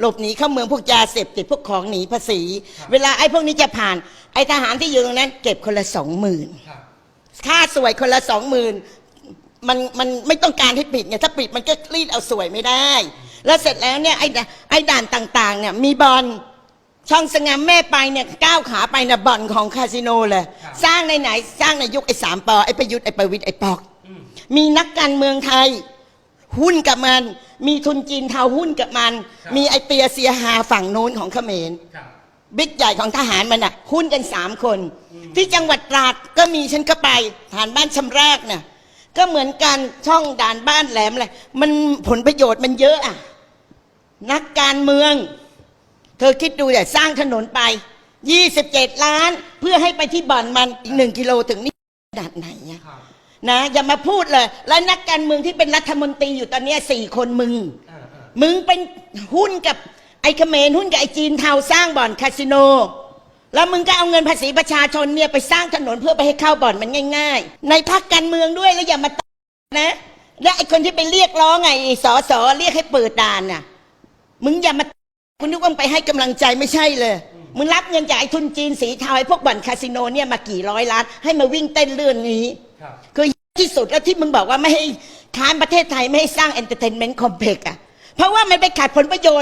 หลบหนีเข้าเมืองพวกยาเสพติดพวกของหนีภาษี เวลาไอ้พวกนี้จะผ่าน ไอ้ทหารที่อยู่ตรงนั้น เก็บคนละสองหมื่นครับค่าสวยคนละสองหมื่นมันมันไม่ต้องการให้ปิดไงถ้าปิดมันก็รีดเอาสวยไม่ได้ แล้วเสร็จแล้วเนี่ยไอ้ด่าไอ้ด่านต่างๆเนี่ยมีบอลช่องสงามแม่ไปเนี่ยก้าวขาไปเนี่ยบ่อนของคาสิโนเลยครับสร้างในไหนสร้างในยุคไอ้สามปอไอ้ประยุทธ์ไอ้ประวิตยไอ้ปอกอืมมีนักการเมืองไทย หุ้นกับมัน มีทุนจีนเทาหุ้นกับมันครับมีไอเตียเซียฮาฝั่งโน้นของเขมรครับบิ๊กใหญ่ของทหารมันอะหุ้นกันสามคน ที่จังหวัดตราดก็มีฉันก็ไปฐานบ้านชำแรกน่ะก็เหมือนกันช่องด่านบ้านแหลมอะไรมันผลประโยชน์มันเยอะอะนักการเมือง เธอคิดดูอย่าสร้างถนนไป 27 ล้านเพื่อให้ไปที่บ่อนมันอีกหนึ่งกิโลถึงนี่ขนาดไหนอะครับ นะอย่ามาพูดเลย แล้วนักการเมืองที่เป็นรัฐมนตรีอยู่ตอนเนี้ยสี่คนมึงเออเออมึงเป็นหุ้นกับไอ้เขมรหุ้นกับไอ้จีนเทาสร้างบ่อนคาสิโน แล้วมึงก็เอาเงินภาษีประชาชนเนี่ยไปสร้างถนนเพื่อไปให้เข้าบ่อนมันง่าย ๆ ในพักการเมืองด้วยแล้วอย่ามาตนะและไอ้คนที่ไปเรียกร้องไงไอ้สอสอเรียกให้เปิดด่านน่ะ มึงอย่ามาคุณนึกว่ามึงไปให้กำลังใจไม่ใช่เลย มึงรับเงินจากไอ้ทุนจีนสีเทาไอ้พวกบ่อนคาสิโนเนี่ยมากี่ร้อยล้านให้มาวิ่งเต้นเรื่องนี้ คือที่สุดแล้วที่มึงบอกว่าไม่ให้ค้านประเทศไทยไม่ให้สร้างเอนเตอร์เทนเมนต์คอมเพล็กอะเพราะว่ามันไปขัดผลประโยชน์